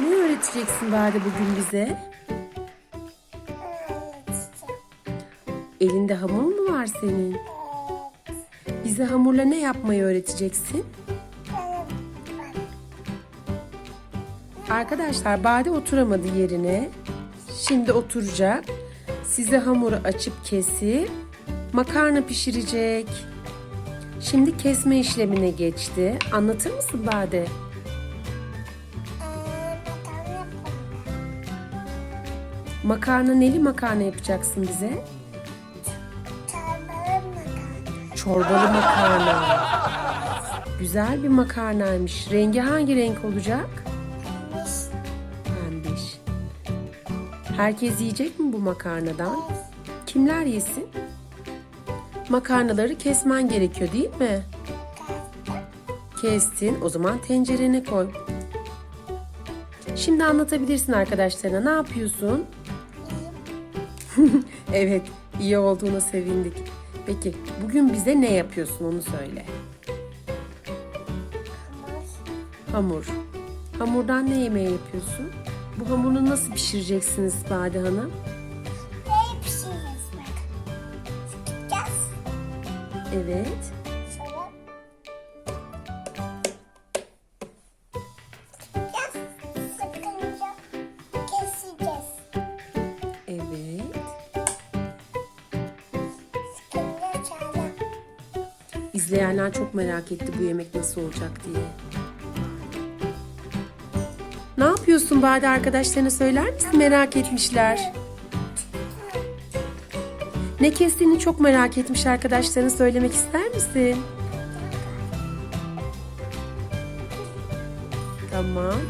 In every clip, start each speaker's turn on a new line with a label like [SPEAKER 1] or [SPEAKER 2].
[SPEAKER 1] Ne öğreteceksin Bade bugün bize? Elinde hamur mu var senin? Bize hamurla ne yapmayı öğreteceksin? Arkadaşlar Bade oturamadı yerine. Şimdi oturacak. Size hamuru açıp kesip makarna pişirecek. Şimdi kesme işlemine geçti. Anlatır mısın Bade? Makarna neli makarna yapacaksın bize? Çorbalı makarna. Güzel bir makarnaymış. Rengi hangi renk olacak? Pembiş. Herkes yiyecek mi bu makarnadan? Kimler yesin? Makarnaları kesmen gerekiyor değil mi? Kestin. O zaman tencerene koy. Şimdi anlatabilirsin arkadaşlarına. Ne yapıyorsun? evet, iyi olduğuna sevindik. Peki, bugün bize ne yapıyorsun onu söyle. Hamur. Hamurdan ne yemeği yapıyorsun? Bu hamuru nasıl pişireceksiniz Bade Hanım? Evet. Evet. İzleyenler çok merak etti bu yemek nasıl olacak diye. Ne yapıyorsun Bade arkadaşlarına söyler misin? Merak etmişler. Ne kestiğini çok merak etmiş arkadaşlarına söylemek ister misin? Tamam.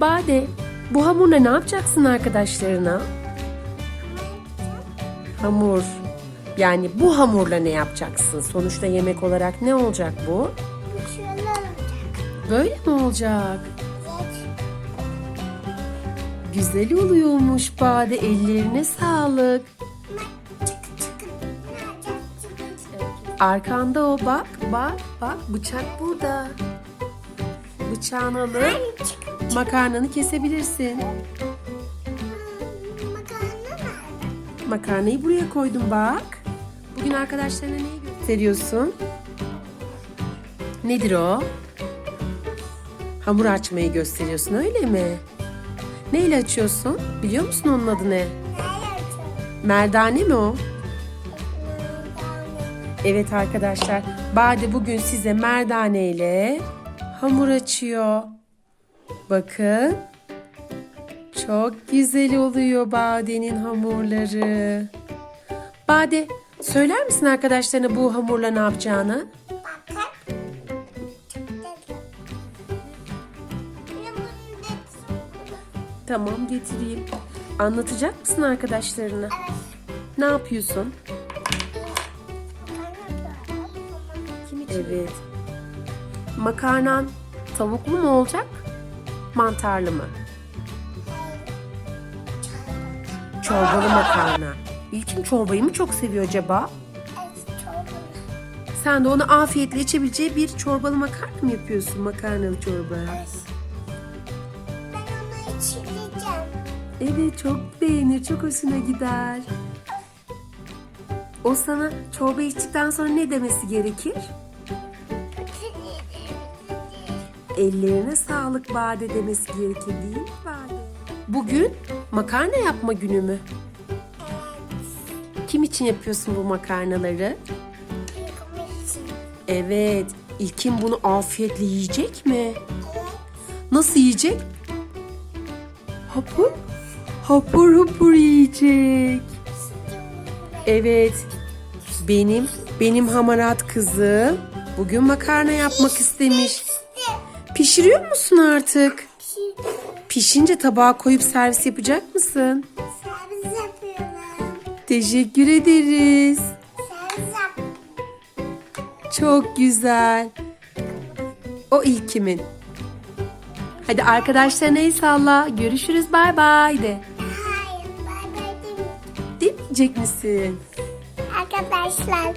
[SPEAKER 1] Bade, bu hamurla ne yapacaksın arkadaşlarına? Hamur. Yani bu hamurla ne yapacaksın? Sonuçta yemek olarak ne olacak bu? Böyle mi olacak? Güzel oluyormuş Bade. Ellerine sağlık. Arkanda o bak, bak, bak. Bıçak burada. Bıçağını alıp makarnanı kesebilirsin. Makarnayı buraya koydum bak. Bugün arkadaşlarına neyi gösteriyorsun? Nedir o? Hamur açmayı gösteriyorsun öyle mi? Neyle açıyorsun? Biliyor musun onun adı ne? Merdane mi o? Evet arkadaşlar, Bade bugün size merdane ile hamur açıyor. Bakın. Çok güzel oluyor Bade'nin hamurları. Bade, söyler misin arkadaşlarına bu hamurla ne yapacağını? Tamam getireyim. Anlatacak mısın arkadaşlarına? Ne yapıyorsun? Evet. Makarnan tavuklu mu olacak? Mantarlı mı? Çorbalı makarna. İlkin çorbayı mı çok seviyor acaba? Sen de ona afiyetle içebileceği bir çorbalı makarna mı yapıyorsun? Makarnalı çorba. Evet çok beğenir, çok hoşuna gider. O sana çorba içtikten sonra ne demesi gerekir? Ellerine sağlık Bade demesi gerekir değil mi Bade? Bugün makarna yapma günü mü? Kim için yapıyorsun bu makarnaları? Evet, İlkin bunu afiyetle yiyecek mi? Nasıl yiyecek? Hapur, hapur hapur yiyecek. Evet, benim, benim hamarat kızım bugün makarna yapmak istemiş. Pişiriyor musun artık? Pişince tabağa koyup servis yapacak mısın? Teşekkür ederiz. Çok güzel. O ilk kimin? Hadi arkadaşlarına el salla. Görüşürüz bay bay de.
[SPEAKER 2] Hayır, bay bay demiyorum.
[SPEAKER 1] Demeyecek misin?
[SPEAKER 2] Arkadaşlar